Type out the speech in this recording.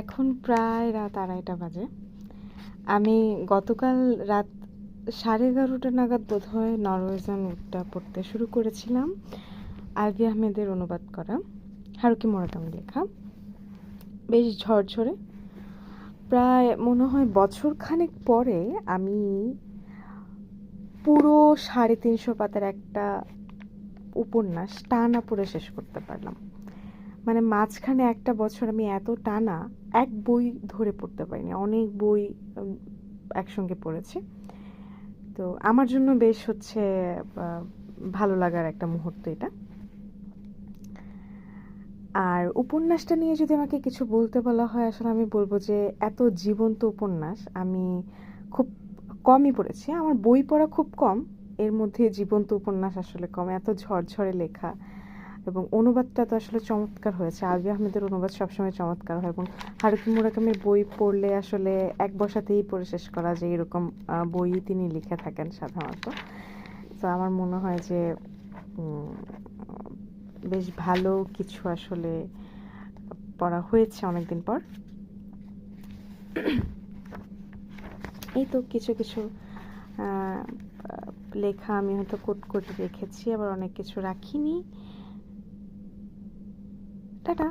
এখন প্রায় রাত আড়াইটা বাজে। আমি গতকাল রাত সাড়ে এগারোটা নাগাদ বোধহয় নরওয়েজান উডটা পড়তে শুরু করেছিলাম। আলভি আহমেদের অনুবাদ করা, হারুকি মোরাকামি লেখা। বেশ ঝরঝরে। প্রায় মনে হয় বছর খানেক পরে আমি পুরো সাড়ে তিনশো পাতার একটা উপন্যাস টানা পড়ে শেষ করতে পারলাম। মানে মাঝখানে একটা বছর আমি এত টানা এক বই ধরে পড়তে পারিনি, অনেক বই একসঙ্গে পড়েছি। তো আমার জন্য বেশ হচ্ছে ভালো লাগার একটা মুহূর্ত এটা। আর উপন্যাসটা নিয়ে যদি আমাকে কিছু বলতে বলা হয়, আসলে আমি বলব যে এত জীবন্ত উপন্যাস আমি খুব কমই পড়েছি। আমার বই পড়া খুব কম, এর মধ্যে জীবন্ত উপন্যাস আসলে কম, এত ঝরঝরে লেখা। এবং অনুবাদটা তো আসলে চমৎকার হয়েছে। আলবি আহমেদের অনুবাদ সবসময় চমৎকার হয় এবং হারুকি মুরাকামির বই পড়লে আসলে এক বসাতেই পড়ে শেষ করা যায় এরকম বই তিনি লিখে থাকেন সাধারণত। তো আমার মনে হয় যে বেশ ভালো কিছু আসলে পড়া হয়েছে অনেকদিন পর। এই তো কিছু কিছু লেখা আমি হয়তো কোট করে রেখেছি, আবার অনেক কিছু রাখিনি। டாட்டா